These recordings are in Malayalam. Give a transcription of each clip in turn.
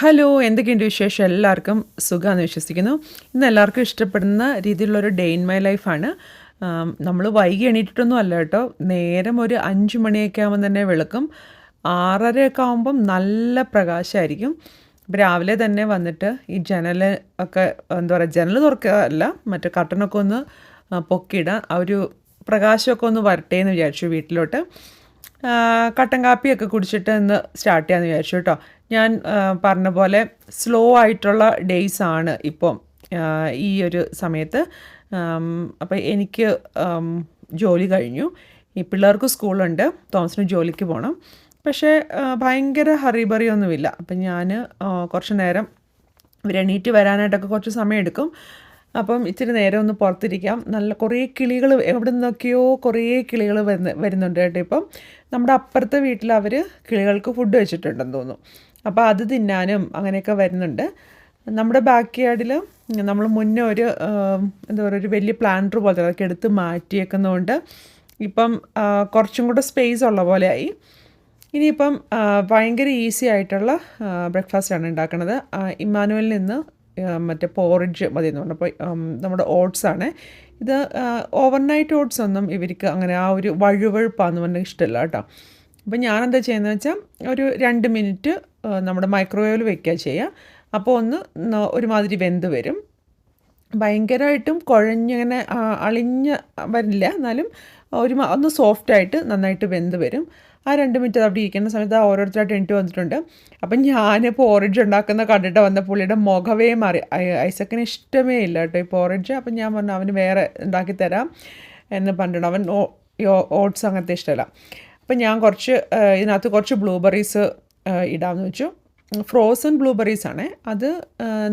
ഹലോ എന്തൊക്കെയുണ്ട് വിശേഷം? എല്ലാവർക്കും സുഖമാണെന്ന് വിശ്വസിക്കുന്നു. ഇന്ന് എല്ലാവർക്കും ഇഷ്ടപ്പെടുന്ന രീതിയിലുള്ളൊരു ഡേ ഇൻ മൈ ലൈഫാണ് നമ്മൾ വൈകി എണീറ്റിട്ടൊന്നും അല്ല കേട്ടോ. നേരം ഒരു അഞ്ച് മണിയൊക്കെ ആകുമ്പോൾ തന്നെ വെളുക്കും. ആറരയൊക്കെ ആകുമ്പം നല്ല പ്രകാശമായിരിക്കും ഇപ്പം രാവിലെ തന്നെ വന്നിട്ട് ഈ ജനൽ ഒക്കെ എന്താ പറയുക ജനൽ തുറക്കുക അല്ല മറ്റേ കട്ടനൊക്കെ ഒന്ന് പൊക്കിയിടാം ആ ഒരു പ്രകാശമൊക്കെ ഒന്ന് വരട്ടെ എന്ന് വിചാരിച്ചു വീട്ടിലോട്ട്. കട്ടൻ കാപ്പിയൊക്കെ കുടിച്ചിട്ട് ഇന്ന് സ്റ്റാർട്ട് ചെയ്യാമെന്ന് വിചാരിച്ചു കേട്ടോ. ഞാൻ പറഞ്ഞ പോലെ സ്ലോ ആയിട്ടുള്ള ഡേയ്സ് ആണ് ഇപ്പം ഈ ഒരു സമയത്ത്. അപ്പോൾ എനിക്ക് ജോലി കഴിഞ്ഞു. ഈ പിള്ളേർക്ക് സ്കൂളുണ്ട്. തോമസിന് ജോലിക്ക് പോകണം പക്ഷേ ഭയങ്കര ഹറിബറി ഒന്നുമില്ല അപ്പം ഞാൻ കുറച്ച് നേരം ഇവരെണീറ്റ് വരാനായിട്ടൊക്കെ കുറച്ച് സമയം എടുക്കും അപ്പം ഇച്ചിരി നേരം ഒന്ന് പുറത്തിരിക്കാം. നല്ല കുറേ കിളികൾ എവിടെ നിന്നൊക്കെയോ കുറേ കിളികൾ വരുന്ന വരുന്നുണ്ട് കേട്ടോ ഇപ്പം. നമ്മുടെ അപ്പുറത്തെ വീട്ടിൽ അവർ കിളികൾക്ക് ഫുഡ് വെച്ചിട്ടുണ്ടെന്ന് തോന്നുന്നു. അപ്പോൾ അത് തിന്നാനും അങ്ങനെയൊക്കെ വരുന്നുണ്ട്. നമ്മുടെ ബാക്ക് യാർഡിൽ നമ്മൾ മുന്നേ ഒരു എന്താ പറയുക ഒരു വലിയ പ്ലാന്റർ പോലെ അതൊക്കെ എടുത്ത് മാറ്റിയേക്കുന്നതുകൊണ്ട് ഇപ്പം കുറച്ചും കൂടെ സ്പേസ് ഉള്ള പോലെയായി. ഇനിയിപ്പം ഭയങ്കര ഈസി ആയിട്ടുള്ള ബ്രേക്ക്ഫാസ്റ്റാണ് ഉണ്ടാക്കുന്നത് ഇമ്മാനുവലിൽ നിന്ന് മറ്റേ പോറിഡ്ജ് മതി എന്ന് പറഞ്ഞപ്പോൾ നമ്മുടെ ഓട്സ് ആണ്. ഇത് ഓവർനൈറ്റ് ഓട്സ് ഒന്നും ഇവർക്ക് അങ്ങനെ ആ ഒരു വഴുവഴുപ്പാന്ന് പറഞ്ഞാൽ ഇഷ്ടമല്ല കേട്ടോ. അപ്പം ഞാനെന്താ ചെയ്യുന്നത് വെച്ചാൽ ഒരു രണ്ട് മിനിറ്റ് നമ്മുടെ മൈക്രോവേവിൽ വെക്കുക ചെയ്യുക. അപ്പോൾ ഒന്ന് ഒരുമാതിരി വെന്ത് വരും. ഭയങ്കരമായിട്ടും കുഴഞ്ഞങ്ങനെ അളിഞ്ഞ് വരില്ല. എന്നാലും ഒരു ഒന്ന് സോഫ്റ്റായിട്ട് നന്നായിട്ട് വെന്ത് വരും. ആ രണ്ട് മിനിറ്റ് അവിടെ ഇരിക്കുന്ന സമയത്ത് ഓരോരുത്തരായിട്ട് എണീറ്റ് വന്നിട്ടുണ്ട്. അപ്പം ഞാൻ പോറിഡ്ജ് ഉണ്ടാക്കുന്ന കണ്ടിട്ട് വന്ന പുള്ളിയുടെ മുഖവേ മാറി. ഐസക്കിന് ഇഷ്ടമേ ഇല്ല കേട്ടോ ഈ പോറിഡ്ജ് അപ്പം ഞാൻ പറഞ്ഞു അവന് വേറെ ഉണ്ടാക്കി തരാം. എന്ന് പറഞ്ഞിട്ടുണ്ട്. അവൻ ഓട്സ് അങ്ങനത്തെ ഇഷ്ടമല്ല. അപ്പം ഞാൻ കുറച്ച് ഇതിനകത്ത് കുറച്ച് ബ്ലൂബെറീസ് ഇടാമെന്ന് വെച്ചു. ഫ്രോസൺ ബ്ലൂബെറീസ് ആണ്. അത്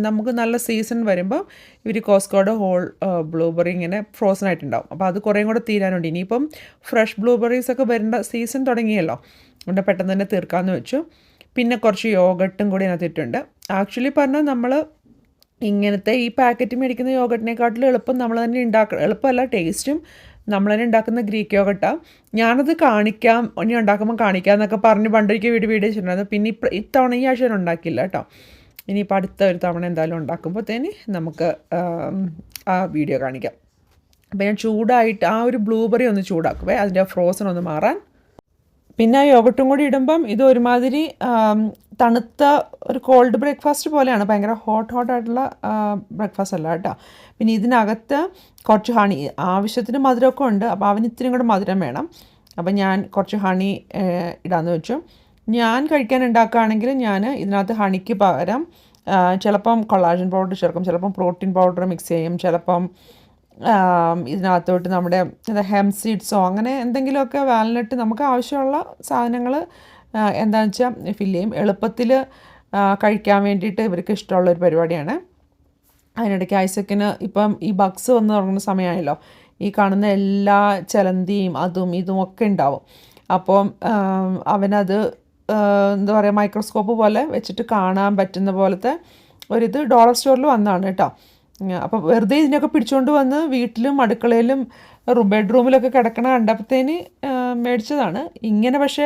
നമുക്ക് നല്ല സീസൺ വരുമ്പോൾ ഇവർ കോസ്കോയുടെ ഹോൾ ബ്ലൂബെറി ഇങ്ങനെ ഫ്രോസൺ ആയിട്ടുണ്ടാവും. അപ്പോൾ അത് കുറേയും കൂടെ തീരാനുണ്ട്. ഇനിയിപ്പം ഫ്രഷ് ബ്ലൂബെറീസ് ഒക്കെ വരേണ്ട സീസൺ തുടങ്ങിയല്ലോ. അതുകൊണ്ട് പെട്ടെന്ന് തന്നെ തീർക്കാമെന്ന് വെച്ചു. പിന്നെ കുറച്ച് യോഗട്ടും കൂടി അതിനകത്തിട്ടുണ്ട് ആക്ച്വലി പറഞ്ഞാൽ നമ്മൾ ഇങ്ങനത്തെ ഈ പാക്കറ്റ് മേടിക്കുന്ന യോഗട്ടിനെക്കാട്ടിലും എളുപ്പം നമ്മൾ തന്നെ ഉണ്ടാക്കുക എളുപ്പമല്ല ടേസ്റ്റും നമ്മൾ തന്നെ ഉണ്ടാക്കുന്ന ഗ്രീക്ക് യോഗട്ട ഞാനത് കാണിക്കാം ഇനി ഉണ്ടാക്കുമ്പോൾ കാണിക്കാം എന്നൊക്കെ പറഞ്ഞ് പണ്ടൊരിക്കൽ വീട് വീട് വെച്ചിട്ടുണ്ടായിരുന്നു. പിന്നെ ഇപ്പം ഇത്തവണ ഈ ആഴ്ച ഉണ്ടാക്കില്ല കേട്ടോ. ഇനിയിപ്പോൾ അടുത്ത ഒരു തവണ എന്തായാലും ഉണ്ടാക്കുമ്പോഴത്തേന് നമുക്ക് ആ വീഡിയോ കാണിക്കാം. അപ്പോൾ ഞാൻ ചൂടായിട്ട് ആ ഒരു ബ്ലൂബെറി ഒന്ന് ചൂടാക്കുവേ അതിന്റെ ഫ്രോസൺ ഒന്ന് മാറാൻ പിന്നെ യോഗട്ടും കൂടി ഇടുമ്പം ഇത് ഒരുമാതിരി തണുത്ത ഒരു കോൾഡ് ബ്രേക്ക്ഫാസ്റ്റ് പോലെയാണ്. ഭയങ്കര ഹോട്ട് ഹോട്ട് ആയിട്ടുള്ള ബ്രേക്ക്ഫാസ്റ്റ് അല്ല കേട്ടോ. പിന്നെ ഇതിനകത്ത് കുറച്ച് ഹണി ആവശ്യത്തിന് മധുരമൊക്കെ ഉണ്ട്. അപ്പോൾ അവന് ഇത്തിരി കൂടെ മധുരം വേണം. അപ്പം ഞാൻ കുറച്ച് ഹണി ഇടാമെന്ന് വെച്ചു. ഞാൻ കഴിക്കാൻ ഉണ്ടാക്കുകയാണെങ്കിൽ ഞാൻ ഇതിനകത്ത് ഹണിക്ക് പകരം ചിലപ്പം കൊളാജൻ പൗഡർ ചേർക്കും. ചിലപ്പം പ്രോട്ടീൻ പൗഡർ മിക്സ് ചെയ്യും. ചിലപ്പം ഇതിനകത്തോട്ട് നമ്മുടെ ഹെം സീഡ്സോ അങ്ങനെ എന്തെങ്കിലുമൊക്കെ വാൽനട്ട് നമുക്ക് ആവശ്യമുള്ള സാധനങ്ങൾ എന്താണെന്ന് വെച്ചാൽ ഫില്ല് ചെയ്യും എളുപ്പത്തിൽ കഴിക്കാൻ വേണ്ടിയിട്ട് ഇവർക്ക് ഇഷ്ടമുള്ള ഒരു പരിപാടിയാണ്. അതിനിടയ്ക്ക് ഐസക്കിന് ഇപ്പം ഈ ബക്സ് വന്ന് തുടങ്ങുന്ന സമയമാണല്ലോ ഈ കാണുന്ന എല്ലാ ചലന്തിയും അതും ഇതും ഒക്കെ ഉണ്ടാവും. അപ്പം അവനത് എന്താ പറയുക മൈക്രോസ്കോപ്പ് പോലെ വെച്ചിട്ട് കാണാൻ പറ്റുന്ന പോലത്തെ ഒരിത് ഡോളർ സ്റ്റോറിൽ വന്നതാണ് കേട്ടോ. അപ്പോൾ വെറുതെ ഇതിനൊക്കെ പിടിച്ചുകൊണ്ട് വന്ന് വീട്ടിലും അടുക്കളയിലും ബെഡ്റൂമിലൊക്കെ കിടക്കണ കണ്ടപ്പോഴത്തേന് മേടിച്ചതാണ്. ഇങ്ങനെ പക്ഷേ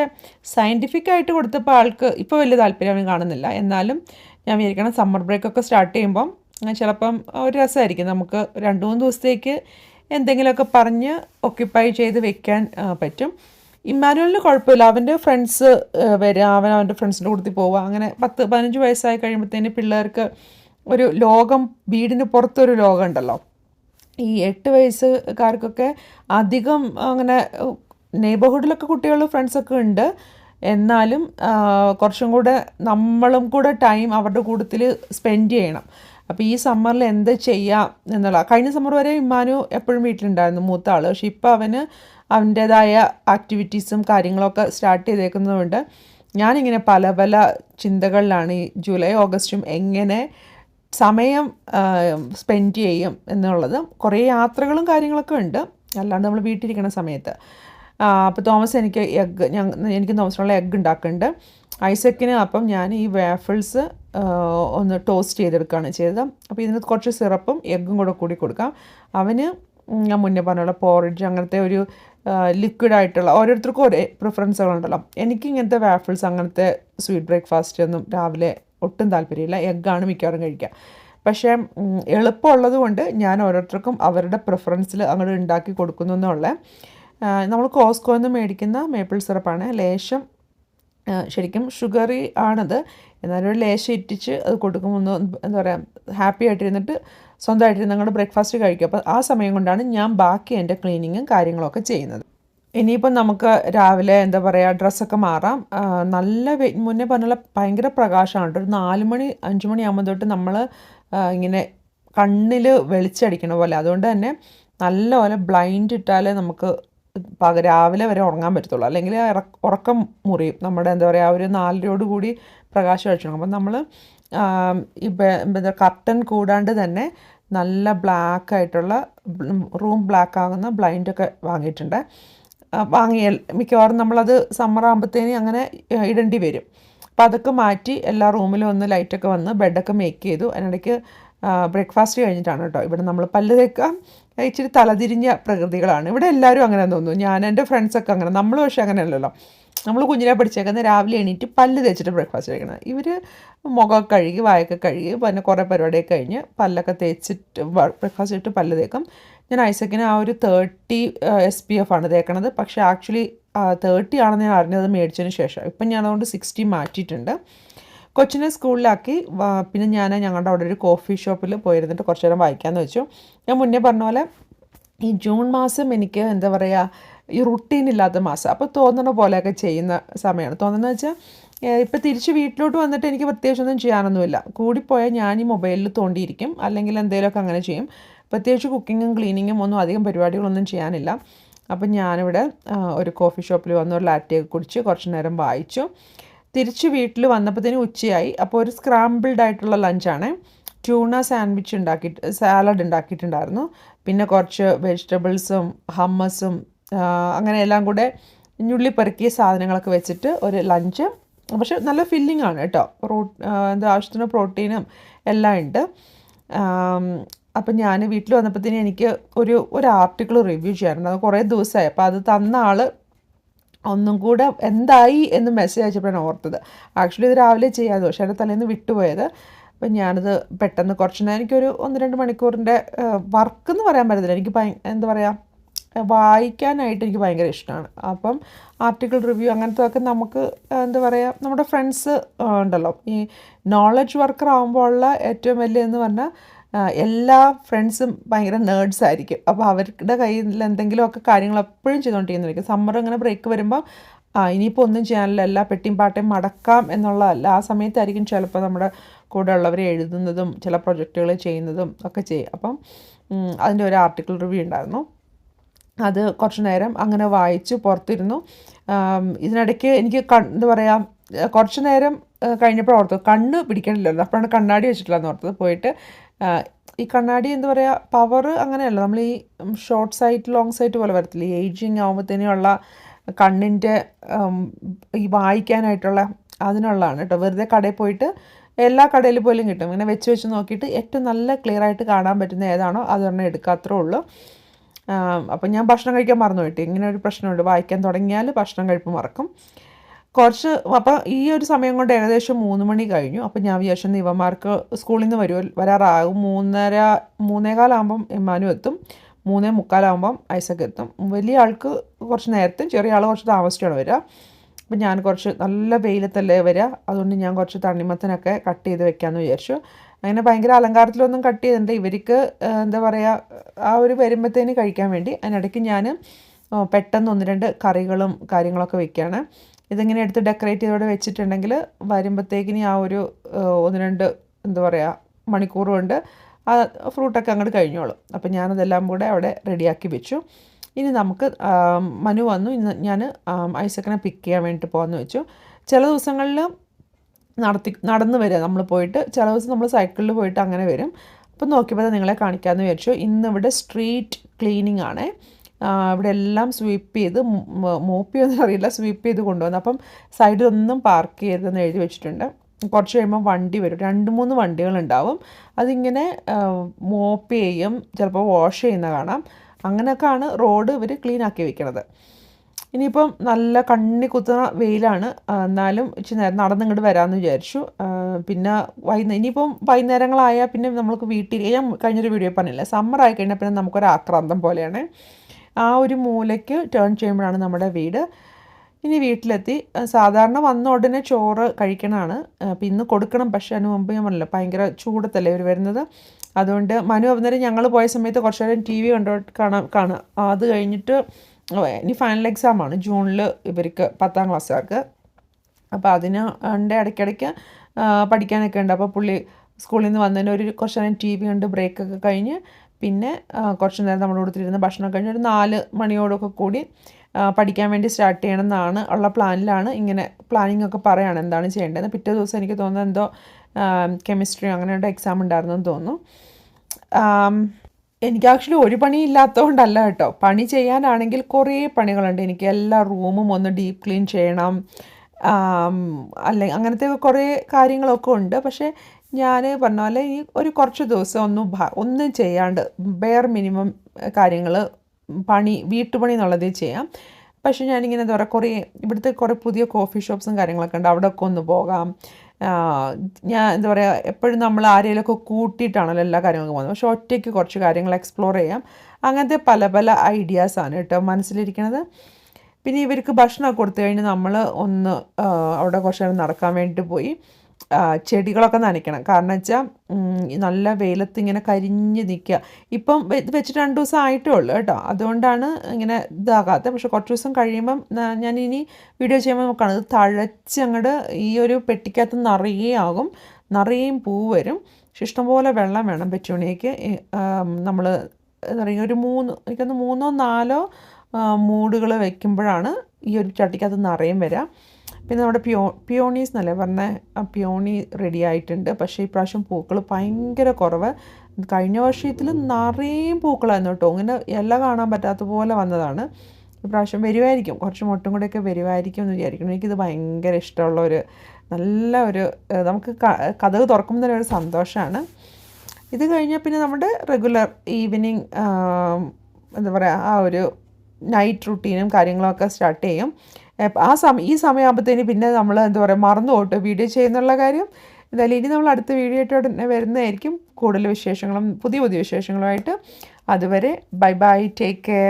സയന്റിഫിക് ആയിട്ട് കൊടുത്തപ്പോൾ ആൾക്ക് ഇപ്പോൾ വലിയ താല്പര്യം കാണുന്നില്ല. എന്നാലും ഞാൻ വിചാരിക്കണം സമ്മർ ബ്രേക്കൊക്കെ സ്റ്റാർട്ട് ചെയ്യുമ്പം ചിലപ്പം ഒരു രസമായിരിക്കും. നമുക്ക് രണ്ട് മൂന്ന് ദിവസത്തേക്ക് എന്തെങ്കിലുമൊക്കെ പറഞ്ഞ് ഒക്യുപ്പൈ ചെയ്ത് വെക്കാൻ പറ്റും. ഇമ്മാനുവലിന് കുഴപ്പമില്ല. അവന്റെ ഫ്രണ്ട്സ് വരിക അവൻ അവന്റെ ഫ്രണ്ട്സിന്റെ കൂട്ടത്തിൽ പോവുക അങ്ങനെ പത്ത് പതിനഞ്ച് വയസ്സായി കഴിയുമ്പോഴത്തേന് പിള്ളേർക്ക് ഒരു ലോകം വീടിന് പുറത്തൊരു ലോകം ഉണ്ടല്ലോ ഈ എട്ട് വയസ്സുകാർക്കൊക്കെ അധികം അങ്ങനെ നെയ്ബർഹുഡിലൊക്കെ കുട്ടികൾ ഫ്രണ്ട്സൊക്കെ ഉണ്ട്. എന്നാലും കുറച്ചും കൂടെ നമ്മളും കൂടെ ടൈം അവരുടെ കൂട്ടത്തിൽ സ്പെൻഡ് ചെയ്യണം. അപ്പോൾ ഈ സമ്മറിൽ എന്ത് ചെയ്യാം എന്നുള്ള കഴിഞ്ഞ സമ്മർ വരെ ഇമ്മാനു എപ്പോഴും വീട്ടിലുണ്ടായിരുന്നു മൂത്ത ആൾ പക്ഷെ ഇപ്പോൾ അവന് അവന്റേതായ ആക്ടിവിറ്റീസും കാര്യങ്ങളൊക്കെ സ്റ്റാർട്ട് ചെയ്തേക്കുന്നതുകൊണ്ട് ഞാനിങ്ങനെ പല പല ചിന്തകളിലാണ് ഈ ജൂലൈ ഓഗസ്റ്റും എങ്ങനെ സമയം സ്പെൻഡ് ചെയ്യും എന്നുള്ളത്. കുറേ യാത്രകളും കാര്യങ്ങളൊക്കെ ഉണ്ട്. അല്ലാണ്ട് നമ്മൾ വീട്ടിലിരിക്കുന്ന സമയത്ത്. അപ്പോൾ തോമസ് എനിക്ക് എഗ്ഗ് എനിക്ക് തോമസിനുള്ള എഗ്ഗ് ഉണ്ടാക്കുന്നുണ്ട്. ഐസക്കിന് അപ്പം ഞാൻ ഈ വേഫിൾസ് ഒന്ന് ടോസ്റ്റ് ചെയ്തെടുക്കുകയാണ് ചെയ്തത്. അപ്പോൾ ഇതിന് കുറച്ച് സിറപ്പും എഗ്ഗും കൂടെ കൂടി കൊടുക്കാം. അവന് ഞാൻ മുന്നേ പറഞ്ഞുള്ള പോറിഡ്ജ് അങ്ങനത്തെ ഒരു ലിക്വിഡ് ആയിട്ടുള്ള ഓരോരുത്തർക്കും ഒരേ പ്രിഫറൻസുകളുണ്ടല്ലോ എനിക്ക് ഇങ്ങനത്തെ വാഫിൾസ് അങ്ങനത്തെ സ്വീറ്റ് ബ്രേക്ക്ഫാസ്റ്റ് ഒന്നും രാവിലെ ഒട്ടും താല്പര്യമില്ല. എഗ്ഗാണ് മിക്കവാറും കഴിക്കുക. പക്ഷേ എളുപ്പമുള്ളത് കൊണ്ട് ഞാൻ ഓരോരുത്തർക്കും അവരുടെ പ്രിഫറൻസിൽ അങ്ങോട്ട് ഉണ്ടാക്കി കൊടുക്കുന്നു എന്നുള്ള. നമ്മൾ കോസ്കോ നിന്ന് മേടിക്കുന്ന മേപ്പിൾ സിറപ്പാണ് ലേശം ശരിക്കും ഷുഗറി ആണത്. എന്നാലും ഒരു ലേശം ഇറ്റിച്ച് അത് കൊടുക്കുമ്പോൾ ഒന്ന് എന്താ പറയുക ഹാപ്പി ആയിട്ടിരുന്നിട്ട് സ്വന്തമായിട്ടിരുന്ന് ഞങ്ങളുടെ ബ്രേക്ക്ഫാസ്റ്റ് കഴിക്കും. അപ്പോൾ ആ സമയം കൊണ്ടാണ് ഞാൻ ബാക്കി എന്റെ ക്ലീനിങ്ങും കാര്യങ്ങളൊക്കെ ചെയ്യുന്നത്. ഇനിയിപ്പം നമുക്ക് രാവിലെ എന്താ പറയുക ഡ്രസ്സൊക്കെ മാറാം. നല്ല മുന്നേ പറഞ്ഞ ഭയങ്കര പ്രകാശമാണ് കേട്ടോ. ഒരു നാല് മണി അഞ്ച് മണിയാകുമ്പോൾ തൊട്ട് നമ്മൾ ഇങ്ങനെ കണ്ണിൽ വെളിച്ചടിക്കണ പോലെ. അതുകൊണ്ട് തന്നെ നല്ലപോലെ ബ്ലൈൻഡ് ഇട്ടാലേ നമുക്ക് പക രാവിലെ വരെ ഉറങ്ങാൻ പറ്റത്തുള്ളൂ. അല്ലെങ്കിൽ ഉറക്കം മുറിയും. നമ്മുടെ എന്താ പറയുക ഒരു നാലരയോട് കൂടി പ്രകാശം അടിച്ചു അപ്പം നമ്മൾ എന്താ കർട്ടൻ കൂടാണ്ട് തന്നെ നല്ല ബ്ലാക്ക് ആയിട്ടുള്ള റൂം ബ്ലാക്ക് ആകുന്ന ബ്ലൈൻഡൊക്കെ വാങ്ങിയിട്ടുണ്ട്. വാങ്ങിയാൽ മിക്കവാറും നമ്മളത് സമ്മർ ആകുമ്പോഴത്തേന് അങ്ങനെ ഇടേണ്ടി വരും. അപ്പോൾ അതൊക്കെ മാറ്റി എല്ലാ റൂമിലും ഒന്ന് ലൈറ്റൊക്കെ വന്ന് ബെഡൊക്കെ മേക്ക് ചെയ്തു. അതിനിടയ്ക്ക് ബ്രേക്ക്ഫാസ്റ്റ് കഴിഞ്ഞിട്ടാണ് കേട്ടോ. ഇവിടെ നമ്മൾ പല്ല് തേക്കാം. ഇച്ചിരി തലതിരിഞ്ഞ പ്രകൃതികളാണ്. ഇവിടെ എല്ലാവരും അങ്ങനെ തോന്നുന്നു. ഞാൻ എന്റെ ഫ്രണ്ട്സൊക്കെ അങ്ങനെ. നമ്മൾ പക്ഷേ അങ്ങനെയല്ലല്ലോ. നമ്മൾ കുഞ്ഞിനെ പഠിച്ചേക്കുന്നത് രാവിലെ എണീറ്റ് പല്ല് തേച്ചിട്ട് ബ്രേക്ക്ഫാസ്റ്റ് കഴിക്കണം. ഇവർ മുഖമൊക്കെ കഴുകി വായൊക്കെ കഴുകി പിന്നെ കുറേ പരിപാടിയൊക്കെ കഴിഞ്ഞ് പല്ലൊക്കെ തേച്ചിട്ട് ബ്രേക്ക്ഫാസ്റ്റ് ഇട്ട് പല്ല് തേക്കും. ഞാൻ ഐസക്കിന് ആ ഒരു തേർട്ടി എസ് പി എഫ് ആണ് തേക്കണത്. പക്ഷേ ആക്ച്വലി തേർട്ടി ആണെന്ന് ഞാൻ അറിഞ്ഞത് മേടിച്ചതിന് ശേഷം. ഇപ്പം ഞാൻ അതുകൊണ്ട് സിക്സ്റ്റി മാറ്റിയിട്ടുണ്ട്. കൊച്ചിനെ സ്കൂളിലാക്കി. പിന്നെ ഞാൻ ഞങ്ങളുടെ അവിടെ ഒരു കോഫി ഷോപ്പിൽ പോയിരുന്നിട്ട് കുറച്ച് നേരം വായിക്കാമെന്ന് വെച്ചു. ഞാൻ മുന്നേ പറഞ്ഞ പോലെ ഈ ജൂൺ മാസം എനിക്ക് എന്താ പറയുക ഈ റുട്ടീൻ ഇല്ലാത്ത മാസം. അപ്പോൾ തോന്നുന്ന പോലെയൊക്കെ ചെയ്യുന്ന സമയമാണ് തോന്നുന്നത് വെച്ചാൽ ഇപ്പോൾ തിരിച്ച് വീട്ടിലോട്ട് വന്നിട്ട് എനിക്ക് പ്രത്യേകിച്ചൊന്നും ചെയ്യാനൊന്നുമില്ല. കൂടിപ്പോയാൽ ഞാൻ ഈ മൊബൈലിൽ തോണ്ടിയിരിക്കും. അല്ലെങ്കിൽ എന്തെങ്കിലുമൊക്കെ അങ്ങനെ ചെയ്യും. പ്രത്യേകിച്ച് കുക്കിങ്ങും ക്ലീനിങ്ങും ഒന്നും അധികം പരിപാടികളൊന്നും ചെയ്യാനില്ല. അപ്പം ഞാനിവിടെ ഒരു കോഫി ഷോപ്പിൽ വന്ന് ഒരു ലാറ്റിയൊക്കെ കുടിച്ച് കുറച്ച് നേരം വായിച്ചു. തിരിച്ച് വീട്ടിൽ വന്നപ്പോഴത്തേനും ഉച്ചയായി. അപ്പോൾ ഒരു സ്ക്രാമ്പിൾഡ് ആയിട്ടുള്ള ലഞ്ചാണ് ട്യൂണ സാൻഡ്വിച്ച് ഉണ്ടാക്കിയിട്ട് സാലഡ് ഉണ്ടാക്കിയിട്ടുണ്ടായിരുന്നു. പിന്നെ കുറച്ച് വെജിറ്റബിൾസും ഹമ്മസും അങ്ങനെ എല്ലാം കൂടെ ഞുള്ളി പെറുക്കിയ സാധനങ്ങളൊക്കെ വെച്ചിട്ട് ഒരു ലഞ്ച് പക്ഷെ നല്ല ഫില്ലിംഗ് ആണ് കേട്ടോ. പ്രോ എന്താ ആവശ്യത്തിന് പ്രോട്ടീനും എല്ലാം ഉണ്ട്. അപ്പം ഞാൻ വീട്ടിൽ വന്നപ്പോഴത്തേനും എനിക്ക് ഒരു ഒരു ആർട്ടിക്കിൾ റിവ്യൂ ചെയ്യാറുണ്ട് അത് കുറേ ദിവസമായി അപ്പോൾ അത് തന്ന ആൾ ഒന്നും കൂടെ എന്തായി എന്ന് മെസ്സേജ് അയച്ചപ്പോഴാണ് ഓർത്തത്. ആക്ച്വലി ഇത് രാവിലെ ചെയ്യാതെ പക്ഷേ എന്റെ തലേന്ന് വിട്ടുപോയത്. അപ്പം ഞാനത് പെട്ടെന്ന് കുറച്ച് നേരം എനിക്കൊരു ഒന്ന് രണ്ട് മണിക്കൂറിന്റെ വർക്ക് എന്ന് പറയാൻ പറ്റത്തില്ല. എനിക്ക് ഭയ എന്താ പറയുക വായിക്കാനായിട്ട് എനിക്ക് ഭയങ്കര ഇഷ്ടമാണ് അപ്പം ആർട്ടിക്കിൾ റിവ്യൂ അങ്ങനത്തെ ഒക്കെ നമുക്ക് എന്താ പറയുക നമ്മുടെ ഫ്രണ്ട്സ് ഉണ്ടല്ലോ. ഈ നോളജ് വർക്കർ ആകുമ്പോൾ ഉള്ള ഏറ്റവും വലിയ എന്ന് പറഞ്ഞാൽ എല്ലാ ഫ്രണ്ട്സും ഭയങ്കര നേർഡ്സ് ആയിരിക്കും. അപ്പോൾ അവരുടെ കയ്യിൽ എന്തെങ്കിലുമൊക്കെ കാര്യങ്ങൾ എപ്പോഴും ചെയ്തുകൊണ്ടിരിക്കുന്നതായിരിക്കും സമ്മർ അങ്ങനെ ബ്രേക്ക് വരുമ്പോൾ ആ ഇനിയിപ്പോൾ ഒന്നും ചെയ്യാനില്ല. എല്ലാ പെട്ടിയും പാട്ടയും മടക്കാം എന്നുള്ളതല്ല ആ സമയത്തായിരിക്കും ചിലപ്പോൾ നമ്മുടെ കൂടെ ഉള്ളവരെ എഴുതുന്നതും ചില പ്രൊജക്റ്റുകൾ ചെയ്യുന്നതും ഒക്കെ ചെയ്യും. അപ്പം അതിന്റെ ഒരു ആർട്ടിക്കിൾ റിവ്യൂ ഉണ്ടായിരുന്നു. അത് കുറച്ച് നേരം അങ്ങനെ വായിച്ചു പുറത്തിരുന്നു. ഇതിനിടയ്ക്ക് എനിക്ക് ക എന്താ പറയുക കുറച്ച് നേരം കഴിഞ്ഞപ്പോൾ ഓർത്തു കണ്ണ് പിടിക്കണില്ലല്ലോ. അപ്പോഴാണ് കണ്ണാടി വെച്ചിട്ടില്ലെന്ന് ഓർത്തത്. പോയിട്ട് ഈ കണ്ണാടി എന്താ പറയുക പവർ അങ്ങനെയല്ല. നമ്മൾ ഈ ഷോർട്ട് സൈറ്റ് ലോങ് സൈറ്റ് പോലെ വരത്തില്ല? ഈ ഏജിങ് ആകുമ്പോഴത്തേനുള്ള കണ്ണിന്റെ ഈ വായിക്കാനായിട്ടുള്ള അതിനുള്ളതാണ് കേട്ടോ. വെറുതെ കടയിൽ പോയിട്ട് എല്ലാ കടയിൽ പോലും കിട്ടും. ഇങ്ങനെ വെച്ച് വെച്ച് നോക്കിയിട്ട് ഏറ്റവും നല്ല ക്ലിയർ ആയിട്ട് കാണാൻ പറ്റുന്ന ഏതാണോ അതൊരെണ്ണം എടുക്കുക. അത്രേ ഉള്ളൂ. അപ്പം ഞാൻ ഭക്ഷണം കഴിക്കാൻ മറന്നു പോയിട്ട് ഇങ്ങനെ ഒരു പ്രശ്നമുണ്ട്. വായിക്കാൻ തുടങ്ങിയാൽ ഭക്ഷണം കഴിപ്പ് മറക്കും. കുറച്ച് അപ്പം ഈ ഒരു സമയം കൊണ്ട് ഏകദേശം മൂന്ന് മണി കഴിഞ്ഞു. അപ്പം ഞാൻ വിചാരിച്ചു ഇവന്മാർക്ക് സ്കൂളിൽ നിന്ന് വരുമോ വരാറാകും. മൂന്നര മൂന്നേകാലാകുമ്പം എമ്മാനും എത്തും. മൂന്നേ മുക്കാലാകുമ്പം ഐസക്ക് എത്തും. വലിയ ആൾക്ക് കുറച്ച് നേരത്തെ ചെറിയ ആൾ കുറച്ച് താമസിച്ചാണ് വരിക. അപ്പം ഞാൻ കുറച്ച് നല്ല വെയിലത്തല്ലേ വരിക. അതുകൊണ്ട് ഞാൻ കുറച്ച് തണ്ണിമത്തനൊക്കെ കട്ട് ചെയ്ത് വെക്കാമെന്ന് വിചാരിച്ചു. അങ്ങനെ ഭയങ്കര അലങ്കാരത്തിലൊന്നും കട്ട് ചെയ്തിട്ടുണ്ട് ഇവർക്ക് എന്താ പറയുക ആ ഒരു വരുമ്പോഴത്തേന് കഴിക്കാൻ വേണ്ടി. അതിനിടയ്ക്ക് ഞാൻ പെട്ടെന്ന് ഒന്ന് രണ്ട് കറികളും കാര്യങ്ങളൊക്കെ വെക്കുകയാണ് ഇതിങ്ങനെ എടുത്ത് ഡെക്കറേറ്റ് ചെയ്തോടെ വെച്ചിട്ടുണ്ടെങ്കിൽ വരുമ്പോഴത്തേക്കിനി ആ ഒരു ഒന്ന് രണ്ട് എന്താ പറയുക മണിക്കൂർ കൊണ്ട് ആ ഫ്രൂട്ടൊക്കെ അങ്ങോട്ട് കഴിഞ്ഞോളും. അപ്പം ഞാനതെല്ലാം കൂടെ അവിടെ റെഡിയാക്കി വെച്ചു. ഇനി നമുക്ക് മനു വന്നു. ഇന്ന് ഞാൻ ഐസക്കിനെ പിക്ക് ചെയ്യാൻ വേണ്ടിയിട്ട് പോകാമെന്ന് വെച്ചു. ചില ദിവസങ്ങളിൽ നടത്തി നടന്ന് വരിക നമ്മൾ പോയിട്ട് ചില ദിവസം നമ്മൾ സൈക്കിളിൽ പോയിട്ട് അങ്ങനെ വരും. അപ്പം നോക്കിയപ്പോൾ നിങ്ങളെ കാണിക്കാമെന്ന് വിചാരിച്ചു. ഇന്നിവിടെ സ്ട്രീറ്റ് ക്ലീനിങ് ആണ്. ഇവിടെ എല്ലാം സ്വീപ്പ് ചെയ്ത് മൂപ്പിയൊന്നും അറിയില്ല സ്വീപ്പ് ചെയ്ത് കൊണ്ടുവന്നു. അപ്പം സൈഡിലൊന്നും പാർക്ക് ചെയ്തെന്ന് എഴുതി വെച്ചിട്ടുണ്ട്. കുറച്ച് കഴിയുമ്പോൾ വണ്ടി വരും. രണ്ട് മൂന്ന് വണ്ടികളുണ്ടാവും. അതിങ്ങനെ മോപ്പ് ചെയ്യും. ചിലപ്പോൾ വാഷ് ചെയ്യുന്ന കാണാം. അങ്ങനെയൊക്കെയാണ് റോഡ് ഇവർ ക്ലീൻ ആക്കി വെക്കണത്. ഇനിയിപ്പം നല്ല കണ്ണി കുത്തുന്ന വെയിലാണ്. എന്നാലും ഇച്ചിരി നേരം നടന്നിങ്ങോട്ട് വരാമെന്ന് വിചാരിച്ചു. പിന്നെ വൈകുന്നേരം ഇനിയിപ്പം വൈകുന്നേരങ്ങളായാൽ പിന്നെ നമുക്ക് വീട്ടിൽ ഞാൻ കഴിഞ്ഞൊരു വീഡിയോ പറഞ്ഞില്ല? സമ്മർ ആയി കഴിഞ്ഞാൽ പിന്നെ നമുക്കൊരു ആക്രാന്തം പോലെയാണ്. ആ ഒരു മൂലയ്ക്ക് ടേൺ ചെയ്യുമ്പോഴാണ് നമ്മുടെ വീട്. ഇനി വീട്ടിലെത്തി. സാധാരണ വന്ന ഉടനെ ചോറ് കഴിക്കണതാണ്. അപ്പം ഇന്ന് കൊടുക്കണം പക്ഷേ അതിന് മുമ്പ് ഞാൻ പറഞ്ഞില്ല ഭയങ്കര ചൂടത്തല്ലേ ഇവർ വരുന്നത്. അതുകൊണ്ട് മനു അന്നേരം ഞങ്ങൾ പോയ സമയത്ത് കുറച്ച് നേരം ടി വി കണ്ടോ കാണാം കാണുക അത് കഴിഞ്ഞിട്ട് ഇനി ഫൈനൽ എക്സാമാണ് ജൂണിൽ ഇവർക്ക് പത്താം ക്ലാസ്സുകാർക്ക് അപ്പോൾ അതിന് ഉണ്ട് ഇടയ്ക്കിടയ്ക്ക് പഠിക്കാനൊക്കെ ഉണ്ട്. അപ്പോൾ പുള്ളി സ്കൂളിൽ നിന്ന് വന്നതിന് ഒരു കുറച്ച് നേരം ടി വി കണ്ട് ബ്രേക്കൊക്കെ കഴിഞ്ഞ് പിന്നെ കുറച്ച് നേരം നമ്മുടെ കൊടുത്തിരുന്ന് ഭക്ഷണം കഴിഞ്ഞ് ഒരു നാല് മണിയോടൊക്കെ കൂടി പഠിക്കാൻ വേണ്ടി സ്റ്റാർട്ട് ചെയ്യണമെന്നാണ് ഉള്ള പ്ലാനിലാണ് ഇങ്ങനെ പ്ലാനിങ് ഒക്കെ പറയുകയാണ് എന്താണ് ചെയ്യേണ്ടത്. പിറ്റേ ദിവസം എനിക്ക് തോന്നുന്നത് എന്തോ കെമിസ്ട്രി അങ്ങനെയുള്ള എക്സാം ഉണ്ടായിരുന്നു എന്ന് തോന്നുന്നു. എനിക്ക് ആക്ച്വലി ഒരു പണി ഇല്ലാത്തതുകൊണ്ടല്ല കേട്ടോ. പണി ചെയ്യാനാണെങ്കിൽ കുറേ പണികളുണ്ട്. എനിക്ക് എല്ലാ റൂമും ഒന്ന് ഡീപ്പ് ക്ലീൻ ചെയ്യണം. അല്ലെ അങ്ങനത്തെ കുറേ കാര്യങ്ങളൊക്കെ ഉണ്ട്. പക്ഷേ ഞാൻ പറഞ്ഞ പോലെ ഈ ഒരു കുറച്ച് ദിവസം ഒന്നും ഒന്നും ചെയ്യാണ്ട് ബെയർ മിനിമം കാര്യങ്ങൾ പണി വീട്ടുപണി എന്നുള്ളതേ ചെയ്യാം. പക്ഷേ ഞാനിങ്ങനെ എന്താ പറയുക കുറേ ഇവിടുത്തെ കുറേ പുതിയ കോഫി ഷോപ്സും കാര്യങ്ങളൊക്കെ ഉണ്ട്. അവിടെയൊക്കെ ഒന്ന് പോകാം. ഞാൻ എന്താ പറയുക എപ്പോഴും നമ്മൾ ആരെങ്കിലുമൊക്കെ കൂട്ടിയിട്ടാണല്ലോ എല്ലാ കാര്യങ്ങൾക്കും പോകുന്നത്. പക്ഷെ ഒറ്റയ്ക്ക് കുറച്ച് കാര്യങ്ങൾ എക്സ്പ്ലോർ ചെയ്യാം. അങ്ങനത്തെ പല പല ഐഡിയാസാണ് കേട്ടോ മനസ്സിലിരിക്കുന്നത് പിന്നെ ഇവർക്ക് ഭക്ഷണമൊക്കെ കൊടുത്തു കഴിഞ്ഞ് നമ്മൾ ഒന്ന് അവിടെ കുറച്ച് നേരം നടക്കാൻ വേണ്ടിയിട്ട് പോയി. ചെടികളൊക്കെ നനയ്ക്കണം. കാരണം വെച്ചാൽ നല്ല വെയിലത്ത് ഇങ്ങനെ കരിഞ്ഞ് നിൽക്കുക ഇപ്പം ഇത് വെച്ചിട്ട് രണ്ട് ദിവസം ആയിട്ടേ ഉള്ളൂ കേട്ടോ. അതുകൊണ്ടാണ് ഇങ്ങനെ ഇതാകാത്തത്. പക്ഷെ കുറച്ച് ദിവസം കഴിയുമ്പം ഞാൻ ഇനി വീഡിയോ ചെയ്യുമ്പോൾ നോക്കുകയാണ് ഇത് തഴച്ച് അങ്ങോട്ട് ഈ ഒരു പെട്ടിക്കകത്ത് നിറയെ ആകും. നിറയെയും പൂ വരും. പക്ഷെ ഇഷ്ടംപോലെ വെള്ളം വേണം പെറ്റുണിയേക്ക് നമ്മൾ എന്താ പറയുക ഒരു മൂന്ന് എനിക്കൊന്ന് മൂന്നോ നാലോ മൂടുകൾ വെക്കുമ്പോഴാണ് ഈ ഒരു ചട്ടിക്കകത്ത് നിറയും വരിക പിന്നെ നമ്മുടെ പിയോ പിയോണീസ് എന്നല്ലേ പറഞ്ഞ പിയോണി റെഡി ആയിട്ടുണ്ട്. പക്ഷേ ഇപ്രാവശ്യം പൂക്കൾ ഭയങ്കര കുറവ്. കഴിഞ്ഞ വർഷത്തിൽ നിറയും പൂക്കളായിരുന്നു കേട്ടോ. ഇങ്ങനെ ഇല കാണാൻ പറ്റാത്ത പോലെ വന്നതാണ്. ഇപ്രാവശ്യം വരുമായിരിക്കും കുറച്ച് മുട്ടും കൂടെയൊക്കെ വരുമായിരിക്കും എന്ന് വിചാരിക്കുന്നു. എനിക്കിത് ഭയങ്കര ഇഷ്ടമുള്ള ഒരു നല്ല ഒരു നമുക്ക് കഥകൾ തുറക്കുമ്പോൾ തന്നെ ഒരു സന്തോഷമാണ്. ഇത് കഴിഞ്ഞാൽ പിന്നെ നമ്മുടെ റെഗുലർ ഈവനിങ് എന്താ പറയുക ആ ഒരു നൈറ്റ് റുട്ടീനും കാര്യങ്ങളൊക്കെ സ്റ്റാർട്ട് ചെയ്യും. ആ സമയം ഈ സമയമാകുമ്പോഴത്തേന് പിന്നെ നമ്മൾ എന്താ പറയുക മറന്നു പോട്ടോ വീഡിയോ ചെയ്യുന്നുള്ള കാര്യം. എന്തായാലും ഇനി നമ്മൾ അടുത്ത വീഡിയോ ആയിട്ട് ഉടനെ വരുന്നതായിരിക്കും. കൂടുതൽ വിശേഷങ്ങളും പുതിയ പുതിയ വിശേഷങ്ങളുമായിട്ട്. അതുവരെ ബൈ ബൈ ടേക്ക് കെയർ